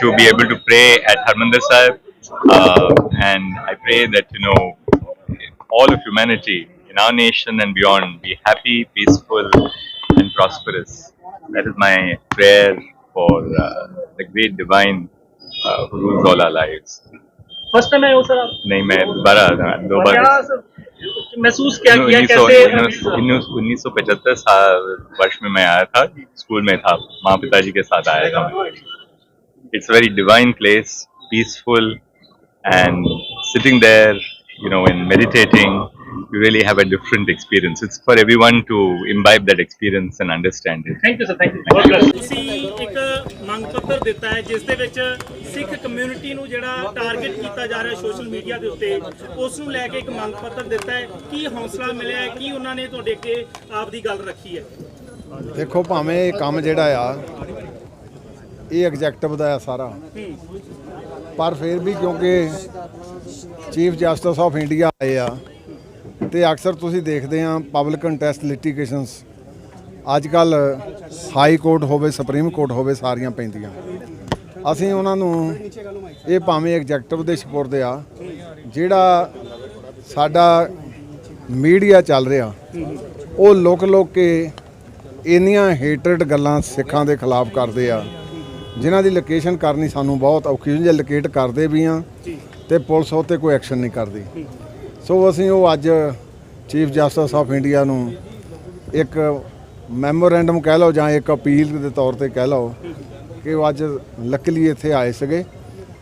to be able to pray at Harmandir Sahib and I pray that you know all of humanity in our nation and beyond be happy peaceful and prosperous that is my prayer for uh, the great divine uh, who rules all our lives first time आए हो sir आप नहीं मैं दोबारा दो बार क्या sir महसूस क्या किया उन्नीस सौ कैसे उन्नीस सौ पचहत्तर साल वर्ष में मैं आया था स्कूल में था माँ पिताजी के साथ आया था मैं it's a very divine place, peaceful, and sitting there, you know, and meditating, you really have a different experience. It's for everyone to imbibe that experience and understand it. Thank you sir thank you ਤੁਸੀਂ ਇੱਕ ਮੰਗ ਪੱਤਰ ਦਿੱਤਾ ਹੈ ਜਿਸ ਦੇ ਵਿੱਚ ਸਿੱਖ community ਨੂੰ ਜਿਹੜਾ ਟਾਰਗੇਟ ਕੀਤਾ ਜਾ ਰਿਹਾ ਸੋਸ਼ਲ ਮੀਡੀਆ ਦੇ ਉੱਤੇ ਉਸ ਨੂੰ ਲੈ ਕੇ ਇੱਕ ਮੰਗ ਪੱਤਰ ਦਿੱਤਾ ਹੈ ਕੀ ਹੌਸਲਾ ਮਿਲਿਆ ਹੈ ਕੀ ਉਹਨਾਂ ਨੇ ਤੁਹਾਡੇ ਅੱਗੇ ਆਪ ਦੀ ਗੱਲ ਰੱਖੀ ਹੈ ਦੇਖੋ ਭਾਵੇਂ ਇਹ ਕੰਮ ਜਿਹੜਾ ਆ ਇਹ ਐਗਜ਼ੈਕਟਿਵ ਦਾ ਆ ਸਾਰਾ। ਪਰ ਫਿਰ ਵੀ ਕਿਉਂਕਿ ਚੀਫ ਜਸਟਿਸ ਆਫ ਇੰਡੀਆ ਆਏ ਆ ਤੇ ਅਕਸਰ ਤੁਸੀਂ ਦੇਖਦੇ ਆ ਪਬਲਿਕ ਕੰਟੈਸਟ ਲਿਟੀਗੇਸ਼ਨਸ। ਅੱਜ ਕੱਲ ਹਾਈ ਕੋਰਟ ਹੋਵੇ, ਸੁਪਰੀਮ ਕੋਰਟ ਹੋਵੇ, ਸਾਰੀਆਂ ਪੈਂਦੀਆਂ। ਅਸੀਂ ਉਹਨਾਂ ਨੂੰ ਇਹ ਭਾਵੇਂ ਐਗਜ਼ੈਕਟਿਵ ਦੇ ਸਪੁਰਦ ਆ, ਜਿਹੜਾ ਸਾਡਾ ਮੀਡੀਆ ਚੱਲ ਰਿਹਾ, ਉਹ ਲੁਕ ਲੁਕ ਕੇ ਇੰਨੀਆਂ ਹੇਟਡ ਗੱਲਾਂ ਸਿੱਖਾਂ ਦੇ ਖਿਲਾਫ ਕਰਦੇ ਆ। ਜਿਨ੍ਹਾਂ ਦੀ ਲੋਕੇਸ਼ਨ ਕਰਨੀ ਸਾਨੂੰ ਬਹੁਤ ਔਖੀ ਹੁੰਦੀ ਹੈ ਲੋਕੇਟ ਕਰਦੇ ਵੀ ਆ ਤੇ ਪੁਲਿਸ ਉਹ 'ਤੇ ਕੋਈ ਐਕਸ਼ਨ ਨਹੀਂ ਕਰਦੀ। ਸੋ ਅਸੀਂ ਉਹ ਅੱਜ ਚੀਫ ਜਸਟਿਸ ਆਫ ਇੰਡੀਆ ਨੂੰ ਇੱਕ ਮੈਮੋਰੈਂਡਮ ਕਹਿ ਲਓ ਜਾਂ ਇੱਕ ਅਪੀਲ ਦੇ ਤੌਰ ਤੇ ਕਹਿ ਲਓ ਕਿ ਉਹ ਅੱਜ ਲੱਕਲੀ ਇੱਥੇ ਆਏ ਸੀਗੇ।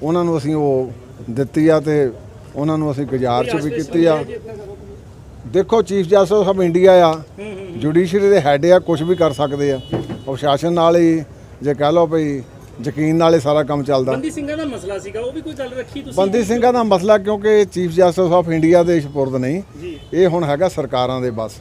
ਉਹਨਾਂ ਨੂੰ ਅਸੀਂ ਉਹ ਦਿੱਤੀ ਆ ਤੇ ਉਹਨਾਂ ਨੂੰ ਅਸੀਂ ਗੁਜ਼ਾਰਿਸ਼ ਵੀ ਕੀਤੀ ਆ। ਦੇਖੋ ਚੀਫ ਜਸਟਿਸ ਆਫ ਇੰਡੀਆ ਆ ਜੁਡੀਸ਼ਰੀ ਦੇ ਹੈੱਡ ਆ ਕੁਝ ਵੀ ਕਰ ਸਕਦੇ ਆ। ਪ੍ਰਸ਼ਾਸਨ ਨਾਲ ਹੀ ਜੇ ਕਹਿ ਲਓ ਭਈ ਯਕੀਨ ਨਾਲ ਹੀ ਸਾਰਾ ਕੰਮ ਚੱਲਦਾ। ਬੰਦੀ ਸਿੰਘਾਂ ਦਾ ਮਸਲਾ ਸੀਗਾ ਉਹ ਵੀ ਕੋਈ ਗੱਲ ਰੱਖੀ ਤੁਸੀਂ? ਬੰਦੀ ਸਿੰਘਾਂ ਦਾ ਮਸਲਾ ਕਿਉਂਕਿ ਚੀਫ ਜਸਟਿਸ ਆਫ ਇੰਡੀਆ ਦੇ ਸਪੁਰਦ ਨਹੀਂ ਜੀ। ਇਹ ਹੁਣ ਹੈਗਾ ਸਰਕਾਰਾਂ ਦੇ ਬਸ।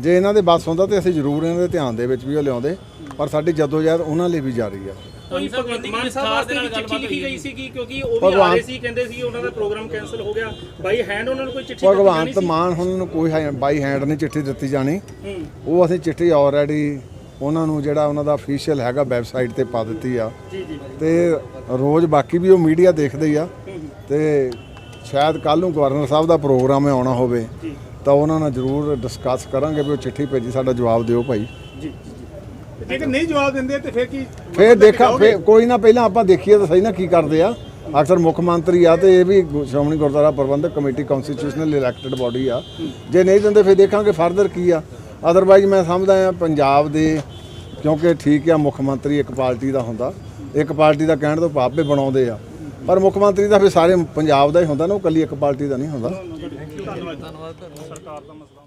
ਜੇ ਇਹਨਾਂ ਦੇ ਬਸ ਹੁੰਦਾ ਤੇ ਅਸੀਂ ਜ਼ਰੂਰ ਇਹਨਾਂ ਦੇ ਧਿਆਨ ਦੇ ਵਿੱਚ ਵੀ ਉਹ ਲਿਆਉਂਦੇ ਪਰ ਸਾਡੀ ਜਦੋਜਹਿਦ ਉਹਨਾਂ ਲਈ ਵੀ ਜਾਰੀ ਆ। ਕੋਈ ਭਗਵੰਤ ਮਾਨ ਸਾਹਿਬ ਵਾਸਤੇ ਵੀ ਚਿੱਠੀ ਲਿਖੀ ਗਈ ਸੀਗੀ ਕਿਉਂਕਿ ਉਹ ਵੀ ਆ ਭਗਵਾਨ- ਰਹੇ ਸੀ ਕਹਿੰਦੇ ਸੀ ਉਹਨਾਂ ਦਾ ਪ੍ਰੋਗਰਾਮ ਕੈਨਸਲ ਹੋ ਗਿਆ। ਬਾਈ ਹੈਂਡ ਉਹਨਾਂ ਨੂੰ ਕੋਈ ਚਿੱਠੀ ਦਿੱਤੀ ਭਗਵੰਤ ਜਾਣੀ ਸੀ? ਮਾਨ ਹੁਣ ਨੂੰ ਕੋਈ ਹੈ- ਬਾਈ ਹੈਂਡ ਨਹੀਂ ਚਿੱਠੀ ਦਿੱਤੀ ਜਾਣੀ। ਉਹ ਅਸੀਂ ਚਿੱਠੀ ਆਲਰੇਡੀ ਉਹਨਾਂ ਨੂੰ ਜਿਹੜਾ ਉਹਨਾਂ ਦਾ ਅਫੀਸ਼ੀਅਲ ਹੈਗਾ ਵੈਬਸਾਈਟ ਤੇ ਪਾ ਦਿੱਤੀ ਆ। ਤੇ ਰੋਜ਼ ਬਾਕੀ ਵੀ ਉਹ ਮੀਡੀਆ ਦੇਖਦੇ ਹੀ ਆ। ਤੇ ਸ਼ਾਇਦ ਕੱਲ ਨੂੰ ਗਵਰਨਰ ਸਾਹਿਬ ਦਾ ਪ੍ਰੋਗਰਾਮ ਹੈ ਆਉਣਾ ਹੋਵੇ ਤਾਂ ਉਹਨਾਂ ਨਾਲ ਜ਼ਰੂਰ ਡਿਸਕਸ ਕਰਾਂਗੇ ਵੀ ਉਹ ਚਿੱਠੀ ਭੇਜੀ ਸਾਡਾ ਜਵਾਬ ਦਿਓ ਭਾਈ। ਜੀ ਜੇਕਰ ਨਹੀਂ ਜਵਾਬ ਦਿੰਦੇ ਤੇ ਫਿਰ ਕੀ ਫੇਰ ਦੇਖਾਂ ਫੇਰ ਕੋਈ ਨਾ ਪਹਿਲਾਂ ਆਪਾਂ ਦੇਖੀਏ ਤਾਂ ਸਹੀ ਨਾ ਕੀ ਕਰਦੇ ਆ। ਅਕਸਰ ਮੁੱਖ ਮੰਤਰੀ ਆ ਤੇ ਇਹ ਵੀ Shiromani Gurdwara Prabandhak committee constitutional elected body ਆ। ਜੇ ਨਹੀਂ ਦਿੰਦੇ ਫਿਰ ਦੇਖਾਂਗੇ ਫਰਦਰ ਕੀ ਆ। ਅਦਰਵਾਈਜ਼ ਮੈਂ ਸਮਝਦਾ ਹਾਂ ਪੰਜਾਬ ਦੇ, ਕਿਉਂਕਿ ਠੀਕ ਆ, ਮੁੱਖ ਮੰਤਰੀ ਇੱਕ ਪਾਰਟੀ ਦਾ ਹੁੰਦਾ। ਇੱਕ ਪਾਰਟੀ ਦਾ ਕਹਿਣ ਤੋਂ ਪਾਪੇ ਬਣਾਉਂਦੇ ਆ। ਪਰ ਮੁੱਖ ਮੰਤਰੀ ਦਾ ਫਿਰ ਸਾਰੇ ਪੰਜਾਬ ਦਾ ਹੀ ਹੁੰਦਾ ਨਾ, ਉਹ ਕੱਲੀ ਇੱਕ ਪਾਰਟੀ ਦਾ ਨਹੀਂ ਹੁੰਦਾ। ਧੰਨਵਾਦ ਸਰਕਾਰ ਦਾ ਮਸਲਾ